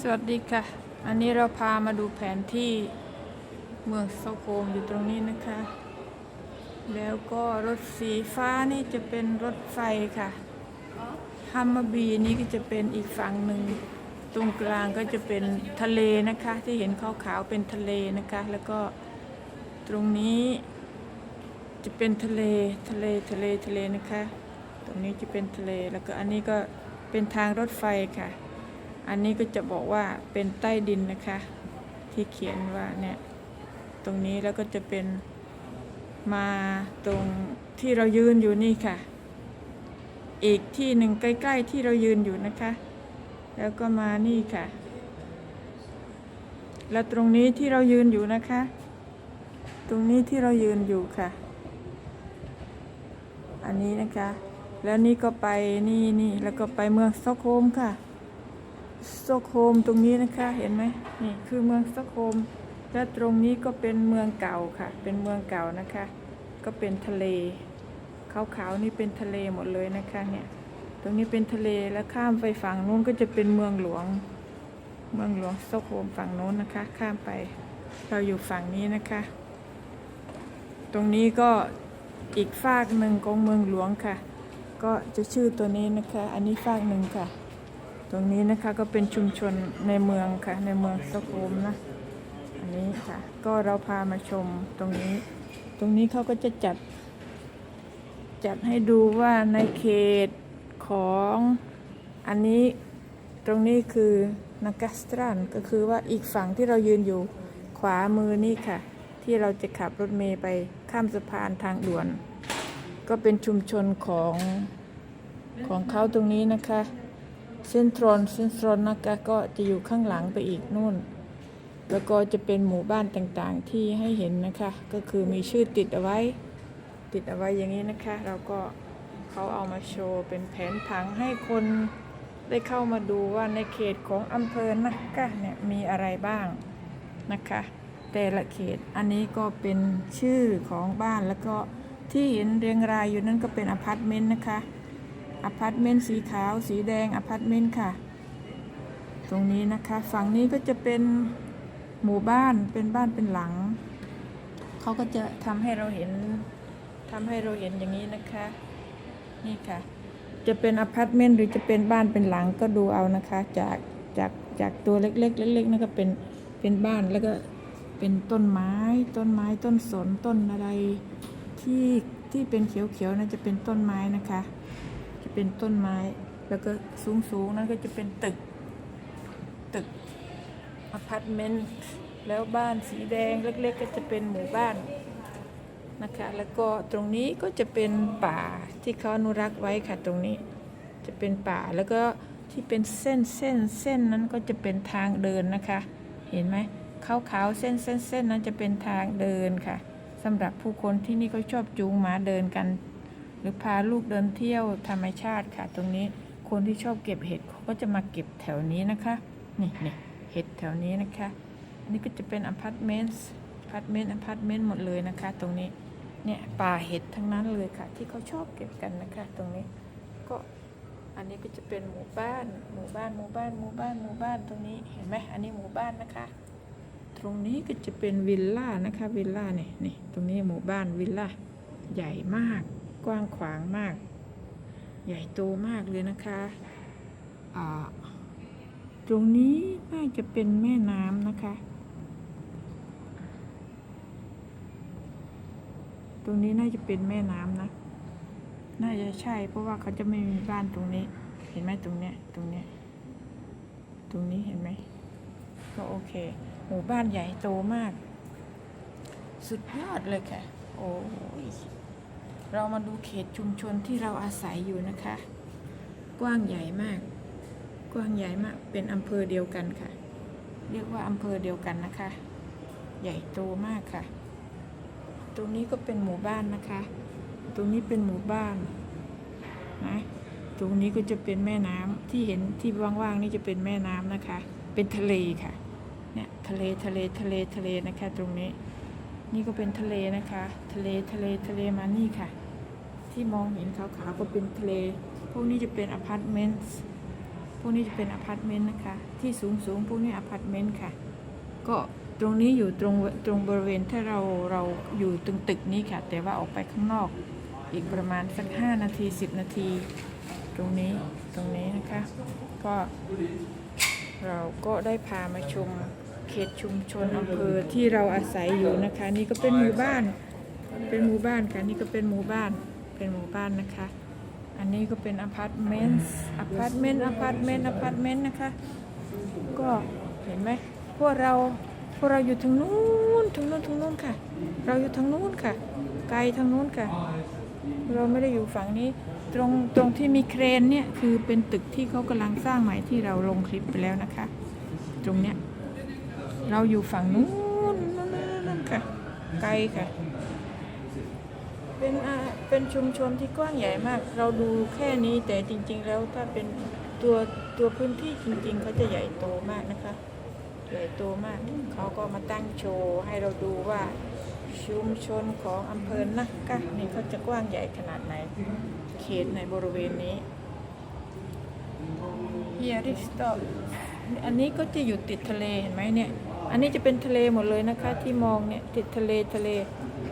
สวัสดีค่ะ อันนี้เราพามาดูแผนที่เมืองสตโฮล์มอยู่ตรงนี้นะคะ แล้วก็รถสีฟ้านี่จะเป็นรถไฟค่ะฮัมมาบีนี่ก็จะเป็นอีกฝั่งหนึ่ง ตรงกลางก็จะเป็นทะเลนะคะ ที่เห็นขาวๆเป็นทะเลนะคะ แล้วก็ตรงนี้จะเป็นทะเลทะเลทะเลทะเลนะคะ ตรงนี้จะเป็นทะเลแล้วก็อันนี้ก็เป็นทางรถไฟค่ะ อันนี้ก็จะบอกว่าเป็นใต้ดินนะคะ ที่เขียนว่าเนี่ยตรงนี้แล้วก็จะเป็นมาตรงที่เรายืนอยู่นี่ค่ะ อีกที่หนึ่งใกล้ ๆ ที่เรายืนอยู่นะคะ แล้วก็มานี่ค่ะ แล้วตรงนี้ที่เรายืนอยู่นะคะ ตรงนี้ที่เรายืนอยู่ค่ะ อันนี้นะคะ แล้วนี่ก็ไปนี่นี่แล้วก็ไปเมืองสตอกโฮมค่ะ สตโฮมตรงนี้นะคะเห็นไหมนี่คือเมืองสตโฮมและตรงนี้ก็เป็นเมืองเก่าค่ะ เป็นเมืองเก่านะคะ ก็เป็นทะเลขาวๆนี่เป็นทะเลหมดเลยนะคะเนี่ยตรงนี้เป็นทะเลแล้วข้ามไปฝั่งนู้นก็จะเป็นเมืองหลวง เมืองหลวงสตโฮมฝั่งโน้นนะคะ ข้ามไปเราอยู่ฝั่งนี้นะคะ ตรงนี้ก็อีกฝากหนึ่งของเมืองหลวงค่ะ ก็จะชื่อตัวนี้นะคะ อันนี้ฝากหนึ่งค่ะ ตรงนี้นะคะก็เป็นชุมชนในเมืองค่ะ ในเมืองสตอกโฮล์มนะ อันนี้ค่ะ ก็เราพามาชมตรงนี้ ตรงนี้เขาก็จะจัด จัดให้ดูว่าในเขตของอันนี้ตรงนี้คือนากัสตรันก็คือว่าอีกฝั่งที่เรายืนอยู่ขวามือนี่ค่ะ ที่เราจะขับรถเมย์ไปข้ามสะพานทางด่วน ก็เป็นชุมชนของของเขาตรงนี้นะคะ เซนทรอนเซนทรอนนะคะก็จะอยู่ข้างหลังไปอีกนู่น แล้วก็จะเป็นหมู่บ้านต่างๆที่ให้เห็นนะคะ ก็คือมีชื่อติดเอาไว้ ติดเอาไว้อย่างนี้นะคะ เราก็เขาเอามาโชว์เป็นแผนผังให้คนได้เข้ามาดูว่าในเขตของอำเภอนักกะเนี่ยมีอะไรบ้างนะคะ แต่ละเขตอันนี้ก็เป็นชื่อของบ้านแล้วก็ที่เห็นเรียงรายอยู่นั่นก็เป็นอพาร์ตเมนต์นะคะ อพาร์ตเมนต์สีขาว สีแดงอพาร์ตเมนต์ค่ะ ตรงนี้นะคะ ฝั่งนี้ก็จะเป็นหมู่บ้านเป็นบ้านเป็นหลัง เขาก็จะทำให้เราเห็นทำให้เราเห็นอย่างนี้นะคะ นี่ค่ะ จะเป็นอพาร์ตเมนต์หรือจะเป็นบ้านเป็นหลังก็ดูเอานะคะ จากจากจากตัวเล็กๆเล็กๆนั่นก็เป็นเป็นบ้านแล้วก็เป็นต้นไม้ ต้นไม้ต้นสนต้นอะไรที่ที่เป็นเขียวๆนั่นจะเป็นต้นไม้นะคะ เป็นต้นไม้ แล้วก็สูงๆนั่นก็จะเป็นตึก ตึกอพาร์ตเมนต์แล้วบ้านสีแดงเล็ก ๆ ก็จะเป็นหมู่บ้านนะคะ แล้วก็ตรงนี้ก็จะเป็นป่าที่เขาอนุรักษ์ไว้ค่ะตรงนี้ จะเป็นป่าแล้วก็ที่เป็นเส้นเส้นเส้นนั้นก็จะเป็นทางเดินนะคะ เห็นไหมขาวๆเส้นเส้นเส้นนั้นจะเป็นทางเดินค่ะสำหรับผู้คนที่นี่เขาชอบจูงหมาเดินกัน หรือพาลูกเดินเที่ยวธรรมชาติค่ะ ตรงนี้คนที่ชอบเก็บเห็ดเขาก็จะมาเก็บแถวนี้นะคะนี่นี่เห็ดแถวนี้นะคะอันนี่ก็จะเป็นอพาร์ตเมนต์อพาร์ตเมนต์อพาร์ตเมนต์หมดเลยนะคะ ตรงนี้เนี่ยป่าเห็ดทั้งนั้นเลยค่ะ ที่เขาชอบเก็บกันนะคะ ตรงนี้ก็อันนี้ก็จะเป็นหมู่บ้านหมู่บ้านหมู่บ้านหมู่บ้านหมู่บ้านตรงนี้เห็นไหมอันนี้หมู่บ้านนะคะ ตรงนี้ก็จะเป็นวิลล่านะคะวิลล่าเนี่ยนี่ตรงนี้หมู่บ้านวิลล่าใหญ่มาก กว้างขวางมาก ใหญ่โตมากเลยนะคะอ่าตรงนี้น่าจะเป็นแม่น้ำนะคะ ตรงนี้น่าจะเป็นแม่น้ำนะ น่าจะใช่ เพราะว่าเขาจะไม่มีบ้านตรงนี้ เห็นไหมตรงเนี้ย ตรงเนี้ย ตรงนี้เห็นไหม ก็โอเค หมู่บ้านใหญ่โตมาก สุดยอดเลยค่ะ โอ้ย เรามาดูเขตชุมชนที่เราอาศัยอยู่นะคะ กว้างใหญ่มาก กว้างใหญ่มาก เป็นอำเภอเดียวกันค่ะ เรียกว่าอำเภอเดียวกันนะคะ ใหญ่โตมากค่ะ ตรงนี้ก็เป็นหมู่บ้านนะคะ ตรงนี้เป็นหมู่บ้านนะ ตรงนี้ก็จะเป็นแม่น้ำที่เห็นที่ว่างๆนี่จะเป็นแม่น้ำนะคะ เป็นทะเลค่ะ เนี่ยทะเลทะเลทะเลทะเลนะคะ ตรงนี้นี่ก็เป็นทะเลนะคะ ทะเล ทะเล ทะเลมานี่ค่ะ ที่มองเห็นขาวๆก็เป็นทะเล พวกนี้จะเป็นอพาร์ตเมนต์ พวกนี้จะเป็นอพาร์ตเมนต์นะคะ ที่สูงสูงๆพวกนี้อพาร์ตเมนต์ค่ะ ก็ตรงนี้อยู่ตรงตรงบริเวณถ้าเราเราอยู่ตรงตึกนี้ค่ะ แต่ว่าออกไปข้างนอกอีกประมาณสัก 5 นาที 10 นาที ตรงนี้ตรงนี้นะคะ ก็เราก็ได้พามาชมเขตชุมชนอำเภอที่เราอาศัยอยู่นะคะ นี่ก็เป็นหมู่บ้านเป็นหมู่บ้านค่ะนี่ก็เป็นหมู่บ้าน เป็นหมู่บ้านนะคะ อันนี้ก็เป็นอพาร์ตเมนต์อพาร์ตเมนต์อพาร์ตเมนต์อพาร์ตเมนต์นะคะ ก็เห็นไหมพวกเราพวกเราอยู่ทางนู้นทางนู้นทางนู้นค่ะ เราอยู่ทางนู้นค่ะ ไกลทางนู้นค่ะ เราไม่ได้อยู่ฝั่งนี้ตรงตรงที่มีเครนเนี่ยคือเป็นตึกที่เขากำลังสร้างใหม่ที่เราลงคลิปไปแล้วนะคะ ตรงเนี้ยเราอยู่ฝั่งนู้นนู้นนู้นนู้นค่ะ ไกลค่ะ เป็นอ่าเป็นชุมชนที่กว้างใหญ่มาก เราดูแค่นี้แต่จริง ๆ แล้วถ้าเป็นตัวตัวพื้นที่จริง ๆเขาจะใหญ่โตมากนะคะ ใหญ่โตมากเขาก็มาตั้งโชว์ให้เราดูว่าชุมชนของอำเภอนักกะนี่เขาจะกว้างใหญ่ขนาดไหน เขตในบริเวณนี้ Here is stop อันนี้ก็จะอยู่ติดทะเลเห็นไหมเนี่ย อันนี้จะเป็นทะเลหมดเลยนะคะ ที่มองเนี่ยติดทะเลทะเล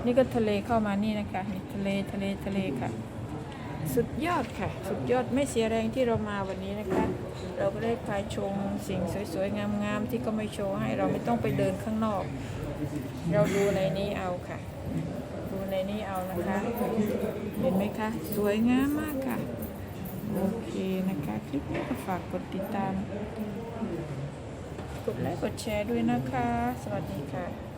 นี่ก็ทะเลเข้ามานี่นะคะนี่ทะเลทะเลทะเลค่ะ สุดยอดค่ะ สุดยอดไม่เสียแรงที่เรามาวันนี้นะคะ เราก็ได้พาชมสิ่งสวยๆงามๆที่ก็ไม่โชว์ให้เราไม่ต้องไปเดินข้างนอก เราดูในนี้เอาค่ะ ดูในนี้เอานะคะ เห็นไหมคะ สวยงามมากค่ะ โอเคนะคะคลิปนี้ก็ฝากกดติดตามกดไลค์กดแชร์ด้วยนะคะ สวัสดีค่ะ